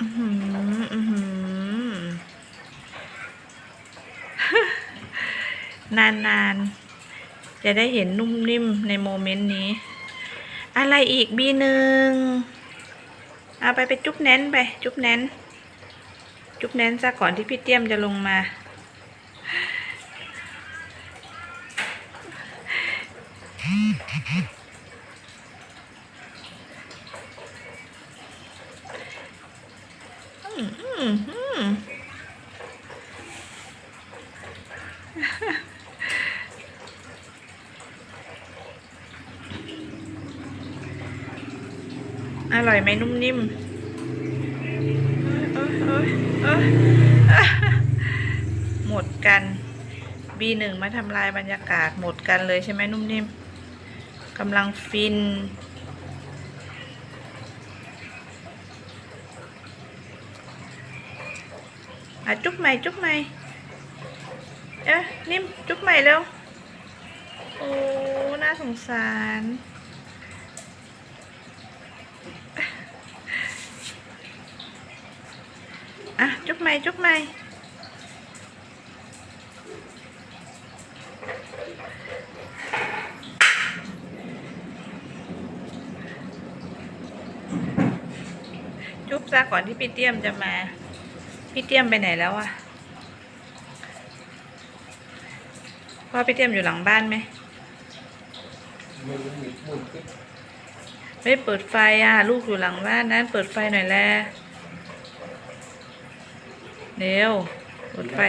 อือหืออือหือนานนานจะได้เห็นนุ่มนิ่มในโมเมนต์นี้ อะไรอีกบีหนึ่งเอาไปไปจุ๊บแน้นไป จุ๊บแน้น จุ๊บแน้นซะก่อนที่พี่เตี้ยมจะลงมาอื อร่อยไหมนุ่มนิ่มเอ้ยเอ้ยเอ้ยเอ้ยหมดกัน B1 มาทำลายบรรยากาศหมดกันเลยใช่ไหมนุ่มนิ่มกำลังฟิน อะจุ๊บใหม่จุ๊บใหม่เอ๊ะนิ่มจุ๊บใหม่เร็วโอ้น่าสงสารอะจุ๊บใหม่จุ๊บใหม่จุ๊บซะก่อนที่พี่เตี้ยมจะมา พี่เตี้ยมไปไหนแล้วอะพ่อพี่เตี้ยมอยู่หลังบ้านไหมไม่เปิดไฟอะ ลูกอยู่หลังบ้านนั้นเปิดไฟหน่อยแลเร็วเปิดไฟ